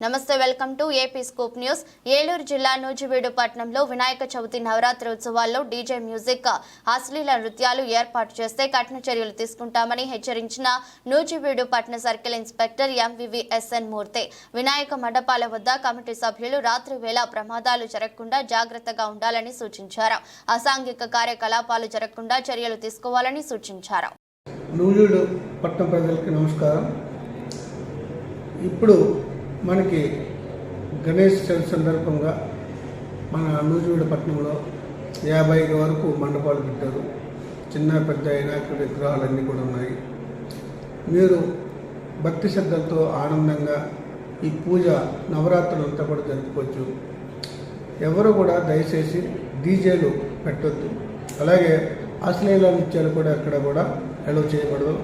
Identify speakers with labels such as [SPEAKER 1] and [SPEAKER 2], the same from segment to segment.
[SPEAKER 1] నమస్తే welcome to AP scoop news. Eluru జిల్లా నూజివీడు పట్టణంలో వినాయక చవితి నవరాత్రి ఉత్సవాల్లో డీజే మ్యూజిక్ అశ్లీల నృత్యాలు ఏర్పాటు చేస్తే కఠిన చర్యలు తీసుకుంటామని హెచ్చరించిన నూజివీడు పట్టణ circle inspector MVVSN Murthy. Vinayaka మండపాల వద్ద కమిటీ సభ్యులు రాత్రి వేళ ప్రమాదాలు జరగకుండా జాగ్రత్తగా ఉండాలని సూచించారు. అసాంఘిక కార్యకలాపాలు జరగకుండా చర్యలు తీసుకోవాలని సూచించారు.
[SPEAKER 2] నూజివీడు పట్టణ నమస్కారం. ఇప్పుడు మనకి గణేష్ చవితి సందర్భంగా మన నూజివీడపట్నంలో యాభై యాభై వరకు మండపాలు పెట్టారు చిన్న పెద్ద వినాయకుడి విగ్రహాలన్నీ కూడా ఉన్నాయి. మీరు భక్తి శ్రద్ధలతో ఆనందంగా ఈ పూజ నవరాత్రులు అంతా కూడా జరుపుకోవచ్చు. ఎవరు కూడా దయచేసి డీజేలు పెట్టొద్దు. అలాగే అశ్లీల నృత్యాలు కూడా ఎక్కడ కూడా అలౌ చేయకూడదు.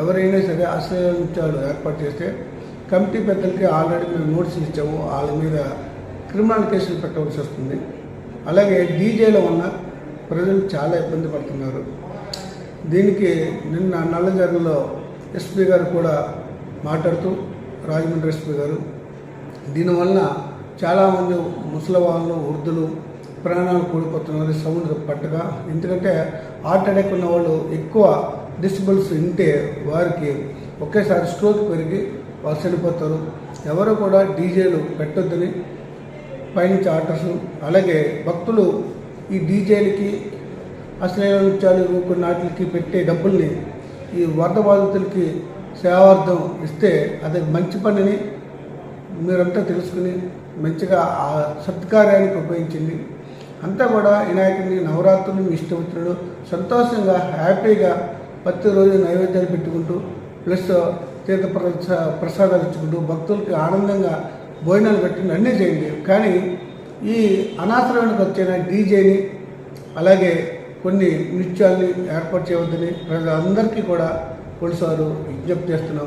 [SPEAKER 2] ఎవరైనా సరే అశ్లీల నృత్యాలు ఏర్పాటు చేస్తే కమిటీ పెద్దలకి ఆల్రెడీ మేము నోటీసులు ఇచ్చాము. వాళ్ళ మీద క్రిమినల్ కేసులు పెట్టవలసి వస్తుంది. అలాగే డీజేలో ఉన్న ప్రజలు చాలా ఇబ్బంది పడుతున్నారు. దీనికి నిన్న నల్లజర్లలో ఎస్పీ గారు కూడా మాట్లాడుతూ రాజమండ్రి ఎస్పీ గారు దీనివల్ల చాలామంది ముసలి వాళ్ళు వృద్ధులు ప్రాణాలు కోల్పోతున్నారు సౌండ్ పట్టగా. ఎందుకంటే హార్ట్ అటాక్ ఉన్న వాళ్ళు ఎక్కువ డిసిబుల్స్ వింటే వారికి ఒకేసారి స్ట్రోక్ పెరిగి వాళ్ళు చనిపోతారు. ఎవరు కూడా డీజేలు పెట్టొద్దని పైనుంచి ఆర్డర్స్ అలాగే భక్తులు ఈ డీజేలకి అశ్లీల నృత్యాలు కొన్ని వాటికి పెట్టే డబ్బుల్ని ఈ వరద బాధితులకి సేవార్థం ఇస్తే అది మంచి పనిని మీరంతా తెలుసుకుని మంచిగా ఆ సత్కార్యానికి ఉపయోగించింది అంతా కూడా వినాయకుడిని నవరాత్రులు మీ ఇష్టం సంతోషంగా హ్యాపీగా ప్రతిరోజు నైవేద్యాలు పెట్టుకుంటూ ప్లస్ తీర్థ ప్రసా ప్రసాదాలు ఇచ్చుకుంటూ భక్తులకి ఆనందంగా భోజనాలు పెట్టి అన్నీ చేయండి. కానీ ఈ అనవసరమైన వచ్చిన డీజేని అలాగే కొన్ని నృత్యాల్ని ఏర్పాటు చేయవద్దని ప్రజలందరికీ కూడా కొన్నిసార్లు విజ్ఞప్తి చేస్తున్నాం.